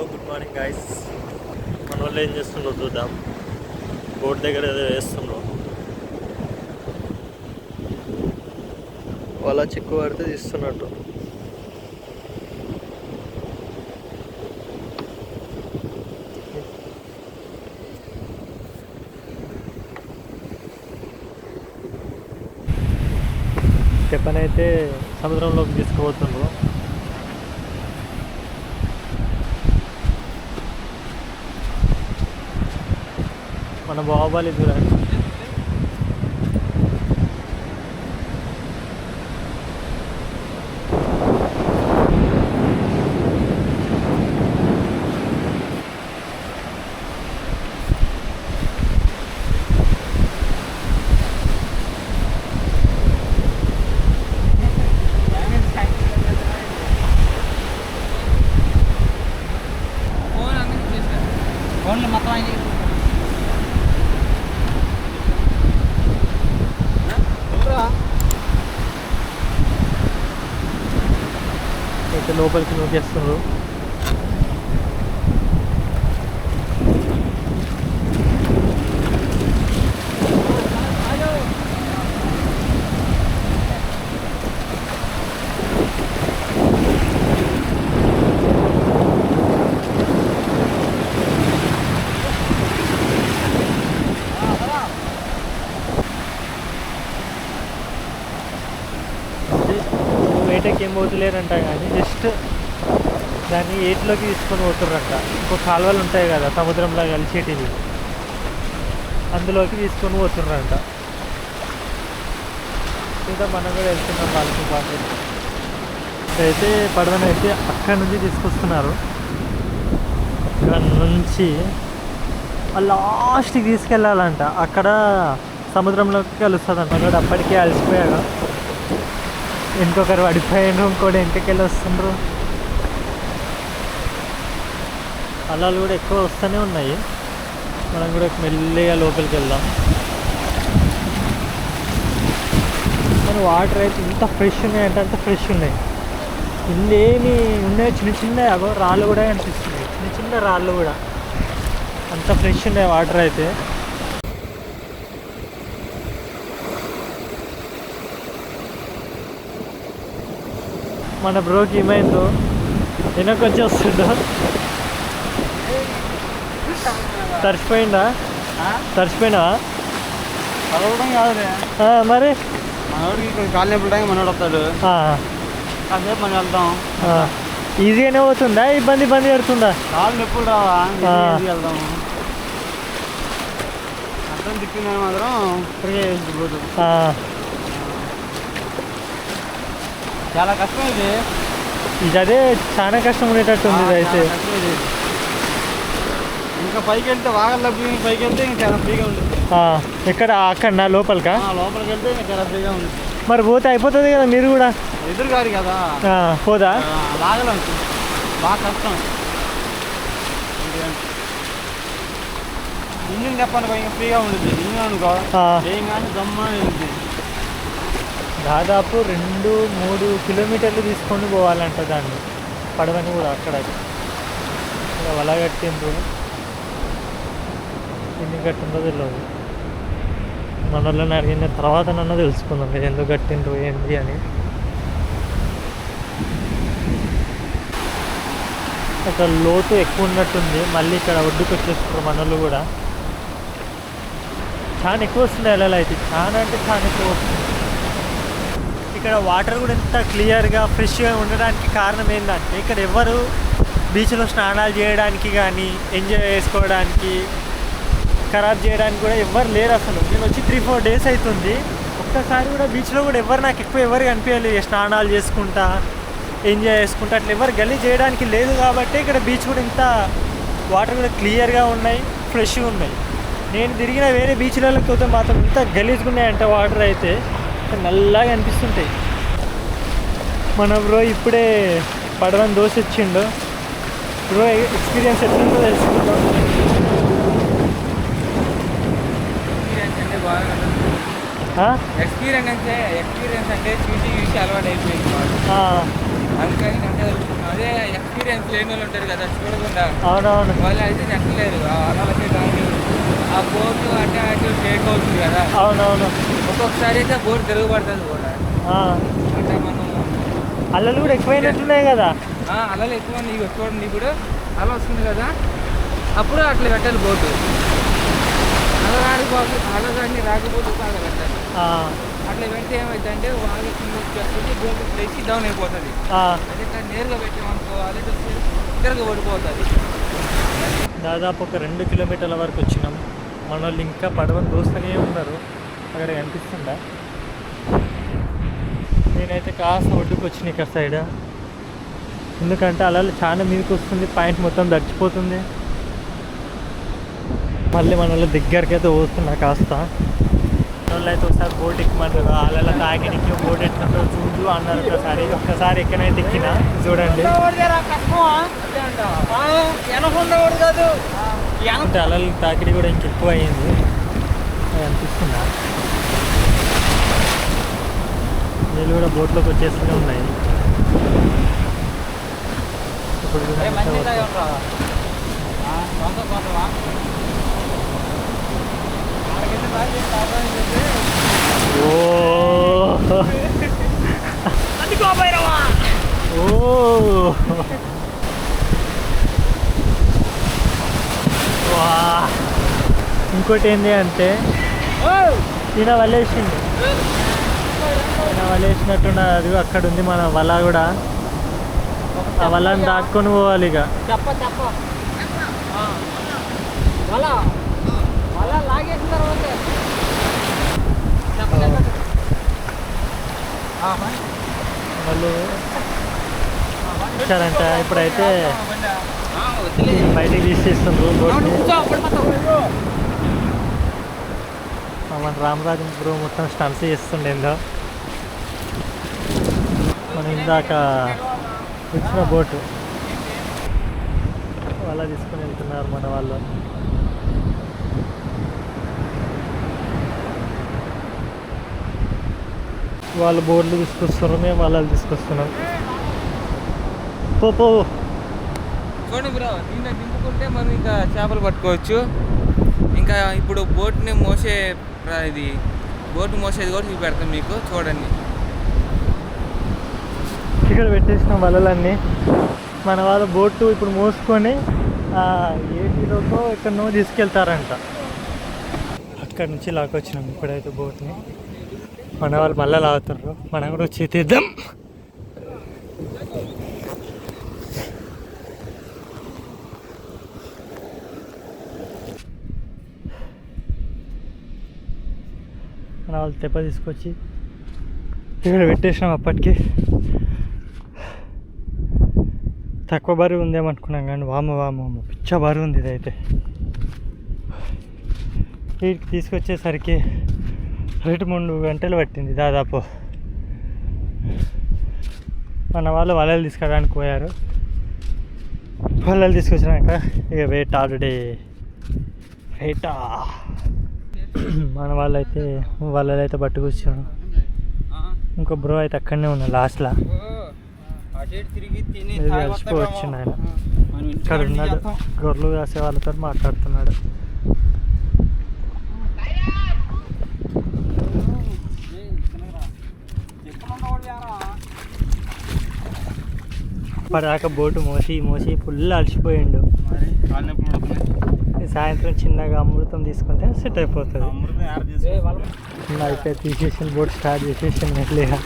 Hello good morning guys మన వాళ్ళు ఏం చేస్తుండ్రో చూద్దాం. బోట్ దగ్గర ఏదో వేస్తుండ్రో వాళ్ళ చిక్కు పడితే తీస్తున్నట్టు. చెప్పనైతే సముద్రంలోకి తీసుకుపోతుండ్రు మన బాహుబలి చూడండి ఫోన్లు మొత్తం ఆయన అయితే లోపలికి నూకేస్తున్నారు. వేటకి ఏం పోతులేరంట కానీ. ఏటిలోకి తీసుకొని పోతుర్రంట. ఇంకో కాలువలు ఉంటాయి కదా సముద్రంలో కలిసేటివి. అందులోకి తీసుకొని పోతుర్రంట. ఇంకా మనం కూడా వెళ్తున్నాం వాళ్ళతో పాటు. అయితే పడదనైతే అక్కడి నుంచి తీసుకొస్తున్నారు. అక్కడ నుంచి లాస్ట్కి తీసుకెళ్ళాలంట. అక్కడ సముద్రంలోకి కలుస్తుంది అక్కడ అప్పటికే అలసిపోయాడు. ఇంకొకరు పడిపోయాను ఇంకోటి వెంటకెళ్ళి వస్తుండ్రు అలలు కూడా ఎక్కువ వస్తూనే ఉన్నాయి. మనం కూడా మెల్లిగా లోపలికి వెళ్దాం. కానీ వాటర్ అయితే ఇంత ఫ్రెష్ ఉన్నాయంటే అంత ఫ్రెష్ ఉన్నాయి. ఇందేమి ఉన్నాయి? చిన్న చిన్న అగో రాళ్ళు కూడా అనిపిస్తుంది చిన్న చిన్న రాళ్ళు కూడా. అంత ఫ్రెష్ ఉన్నాయి వాటర్ అయితే. మన బ్రోకి ఏమైందో? వెనక్కి వచ్చి వస్తుండో తడిచిపోయిందా తడిచిపోయినా చదవడం మరి? మనోడికి ఇక్కడ కాళ్ళు నొప్పులు టైం మనోడు వస్తాడు. కాసేపు మనం వెళ్దాం. ఈజీగానే పోతుందా? ఇబ్బంది ఇబ్బంది పెడుతుందా? కాళ్ళు నొప్పులు రావా? వెళ్దాము అర్థం తిప్పిందని మాత్రం చాలా కష్టం ఇది. ఇది అదే చాలా కష్టం ఉండేటట్టుంది ఇది. అయితే. ఇంకా పైకి వెళ్తే వాగల్ పైకి వెళ్తే ఇంకా చాలా ఫ్రీగా ఉంటుంది ఎక్కడ? అక్కడ నా లోపలికా? ఆ, లోపలికి వెళ్తే ఇంకా చాలా ఫ్రీగా ఉంటుంది మరి పోతే అయిపోతుంది కదా మీరు కూడా? ఎదురు గారి కదా పోదా? లాగలం బాగా కష్టం. ఇంజిన్ చెప్పాను ఇంకా ఫ్రీగా ఉంటుంది ఇంజిన్ అనుకో. ఏం కానీ దమ్మ వెళ్తుంది దాదాపు రెండు మూడు కిలోమీటర్లు తీసుకొని పోవాలంట దాన్ని. పడవని కూడా అక్కడ ఇక్కడ వల ఎన్ని కట్టిందో తెలియదు మన వాళ్ళని అడిగిన తర్వాత నన్ను తెలుసుకుందాం మీరు ఎందుకు కట్టిండ్రు ఏంటి అని. అక్కడ లోతు ఎక్కువ ఉన్నట్టుంది మళ్ళీ ఇక్కడ ఒడ్డుకు వచ్చేస్తున్నారు మనలు కూడా. చాలా ఎక్కువ వస్తుంది అలా అయితే చాలా అంటే చాలా ఎక్కువ వస్తుంది. ఇక్కడ వాటర్ కూడా ఎంత క్లియర్గా ఫ్రెష్గా ఉండడానికి కారణం ఏంటంటే ఇక్కడ ఎవరు బీచ్లో స్నానాలు చేయడానికి కానీ ఎంజాయ్ చేసుకోవడానికి ఖరాబ్ చేయడానికి కూడా ఎవ్వరు లేరు అసలు. నేను వచ్చి త్రీ ఫోర్ డేస్ అవుతుంది ఒక్కసారి కూడా బీచ్లో కూడా ఎవరు నాకు ఎక్కువ ఎవరు కనిపించలేదు. స్నానాలు చేసుకుంటా ఎంజాయ్ చేసుకుంటా అట్లా ఎవరు గల్లీ చేయడానికి లేదు కాబట్టి ఇక్కడ బీచ్ కూడా ఇంత వాటర్ కూడా క్లియర్గా ఉన్నాయి ఫ్రెష్గా ఉన్నాయి. నేను తిరిగిన వేరే బీచ్లలోకి పోతే మాత్రం ఇంత గలీజ్గా ఉన్నాయంట వాటర్ అయితే. నల్లగా అనిపిస్తుంటాయి. మన బ్రో ఇప్పుడే పడవని దోశ ఇచ్చిండు. బ్రో ఎక్స్పీరియన్స్ ఎట్లుందో తెలుసుకుంటాం ఎక్స్పీరియన్స్ అంటే? ఎక్స్పీరియన్స్ అంటే ఎక్స్పీరియన్స్ అంటే చూసి చూసి అలవాటు అయిపోయింది. అందుకని కలుపుకున్నాం అదే ఎక్స్పీరియన్స్ లేని వాళ్ళు ఉంటారు కదా చూడకుండా. అవునవును. వాళ్ళు అయితే ఆ వాళ్ళకి కానీ ఆ బోటు అంటే అటు షేక్ అవుతుంది కదా. అవునవును. ఒక్కొక్కసారి అయితే బోట్ తిరగబడుతుంది కూడా. అంటే మనం అల్లలు కూడా ఎక్కువైనట్టున్నాయి కదా. ఆ, అలలు ఎక్కువ నీకు చూడండి ఇప్పుడు. అల వస్తుంది కదా. అప్పుడు అట్లా పెట్టాలి బోటు అల రాడిపోతే అల కానీ రాకపోతే ఆ, అట్లా పెడితే ఏమైందంటే వాళ్ళు కింద వచ్చేస్తుంది బోటు లేచి డౌన్ అయిపోతుంది. అదే నేరుగా పెట్టామనుకో అదే తిరగ పడిపోతుంది దాదాపు ఒక రెండు కిలోమీటర్ల వరకు వచ్చినాం. మన వాళ్ళు ఇంకా పడవని దోస్తూనే ఉన్నారు. అక్కడ కనిపిస్తుందా? నేనైతే కాస్త ఒడ్డుకు వచ్చిన ఇక్కడ సైడ్ ఎందుకంటే అలా చాలా మీదకి వస్తుంది పాయింట్ మొత్తం దడిచిపోతుంది మళ్ళీ మన వాళ్ళ దగ్గరికి అయితే పోతున్నా కాస్త. వాళ్ళు అయితే ఒకసారి బోట్ ఎక్కమన్నారు అలా తాగినికి బోట్ ఎట్లుంటుందో చూడు అన్నారు ఒకసారి. ఒక్కసారి ఎక్కనైతే ఎక్కిన చూడండి. అంటే అలల తాకిడి కూడా ఇంకెక్కువ అయ్యింది అది అనిపిస్తుందా? నీళ్ళు కూడా బోట్లోకి వచ్చేస్తూనే ఉన్నాయి. ఇప్పుడు ఇంకోటి ఏంటి అంటే ఈయన వలేసింది ఈయన వలేసినట్టున్న అది అక్కడ ఉంది మన వల కూడా. ఆ వలని దాక్కొని పోవాలి ఇక చెప్ప చెప్ప వల వల లాగేసిన తర్వాత వాళ్ళు వచ్చారంట. ఇప్పుడైతే బయటికి తీసేస్తుండ్రు బోట్ని మన రామరాజు బ్రో మొత్తం స్టన్స్ చేస్తుండేందో. మనం ఇందాక వచ్చిన బోటు. వాళ్ళ తీసుకొని వెళ్తున్నారు మన వాళ్ళు. వాళ్ళు బోర్డులు తీసుకొస్తున్నారు మేము వాళ్ళని తీసుకొస్తున్నాం. పో పో. చూడండి బ్రో దింపుకుంటే మనం ఇంకా చేపలు పట్టుకోవచ్చు. ఇంకా ఇప్పుడు బోట్ని మోసే ఇది బోట్ మోసేది కూడా చూపెడతాం మీకు చూడండి. ఇక్కడ పెట్టేసిన వలలన్నీ. మన వాళ్ళ బోటు ఇప్పుడు మోసుకొని ఆ ఏటీలోకో ఎక్కడనో తీసుకెళ్తారంట. అక్కడ నుంచి లాక్కొచ్చినాం ఇప్పుడైతే బోట్ని. మన వాళ్ళు మళ్ళీ లాగుతారు మనం కూడా వచ్చి తీద్దాం. మన వాళ్ళు తెప్ప తీసుకొచ్చి ఇక్కడ పెట్టేసినాం అప్పటికి. తక్కువ బరువు ఉందేమనుకున్నాం కానీ వామ వామ వామ. పిచ్చ బరువు ఉంది ఇదైతే. వీటికి తీసుకొచ్చేసరికి రెండు మూడు గంటలు పట్టింది దాదాపు. మన వాళ్ళు వలలు తీసుకురావడానికి పోయారు. వలలు తీసుకొచ్చినాక ఇక వెయిట్ ఆల్రెడీ వెయిటా మన వాళ్ళు అయితే వలలు అయితే పట్టుకొచ్చారు. ఇంకో బ్రో అయితే అక్కడనే ఉన్నారు లాస్ట్లో వస్తామేమో. ఆయన. ఇక్కడ ఉన్నాడు. గొర్రెలు కాసే వాళ్ళతో మాట్లాడుతున్నాడు. ఇప్పటిదాకా బోటు మోసి మోసి ఫుల్ అలసిపోయిండు. సాయంత్రం చిన్నగా అమృతం తీసుకుంటే సెట్ అయిపోతుంది. అయితే తీసేసిన బోట్ స్టార్ట్ చేసేసిన మెల్లిగా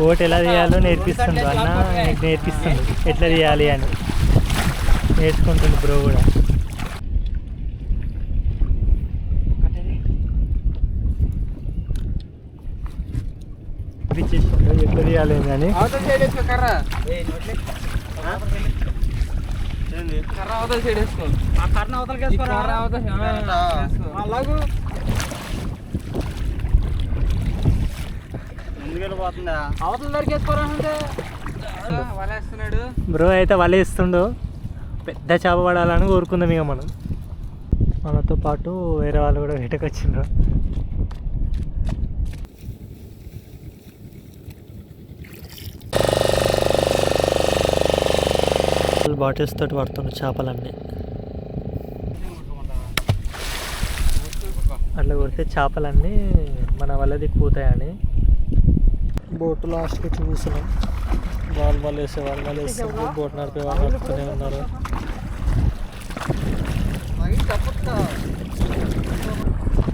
బోట్ ఎలా తీయాలో నేర్పిస్తుండు అన్న నీకు నేర్పిస్తుండు. ఎట్లా తీయాలి అని. నేర్చుకుంటుండు బ్రో కూడా. అని అవతల కర్ర. సైడ్ వేసుకో. ఆ అవతలకి. కర్ర బ్రో అయితే వలేస్తుండు. పెద్ద చేప పడాలని కోరుకుందాం ఇక మనం. మనతో పాటు వేరే వాళ్ళు కూడా వేటకు బాటిల్ బాటిల్స్ తోటి పడుతున్న చేపలన్నీ. అట్లా కొడితే చేపలన్నీ మన వల్లది కూతాయని. బోటు లాస్ట్కి చూస్తున్నాం వాళ్ళు వాళ్ళు వేసే వాళ్ళు వాళ్ళు వేస్తున్నారు బోట్ నడిపే వాళ్ళు నడుపుతూనే ఉన్నారు.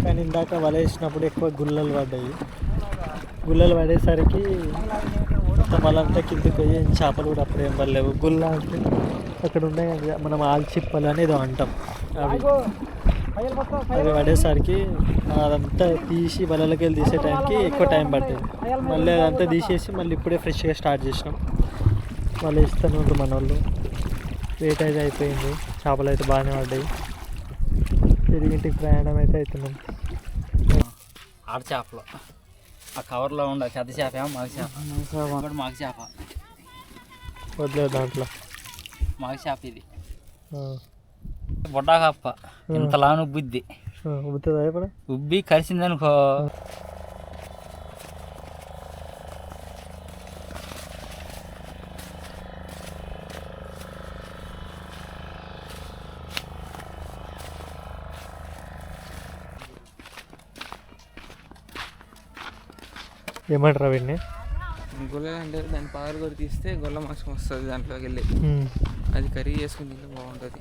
కానీ ఇందాక వల వేసినప్పుడు ఎక్కువ గుల్లలు పడ్డాయి. గుల్లలు పడేసరికి వాళ్ళంతా కిందికి పోయి చేపలు కూడా అప్పుడు ఏం పడలేవు. గుల్ల అంటే అక్కడ ఉన్నాయి కదా మనం ఆల్చిప్పలు అని ఏదో అంటాం. అవి అవి పడేసరికి అదంతా తీసి వలలకి వెళ్ళి తీసే టైంకి ఎక్కువ టైం పడుతుంది. మళ్ళీ అదంతా తీసేసి మళ్ళీ ఇప్పుడే ఫ్రెష్గా స్టార్ట్ చేసినాం. వాళ్ళు ఇస్తూనే ఉంటారు మన వాళ్ళు వెయిట్ అయితే అయిపోయింది. చేపలు అయితే బాగానే పడ్డాయి. తిరిగి ఇంటికి ప్రయాణం అయితే అవుతున్నాం. ఆడ చేపలు. ఆ కవర్లో ఉండే పెద్ద చేప మగ చేప. మగ చేప. వదిలేదు దాంట్లో. మగ చేప ఇది. బుడ్డా కప్ప ఇంతలాను బుద్ధి. ఉబ్బుతుందా ఇప్పుడు? ఉబ్బి కలిసిందనుకో ఏమంటారు అవన్నీ? గొల్లలు అంటే దాని పవర్ కూడా తీస్తే గొల్ల మాంసం వస్తుంది దాంట్లోకి వెళ్ళి. అది కర్రీ చేసుకుని తింటే బాగుంటుంది.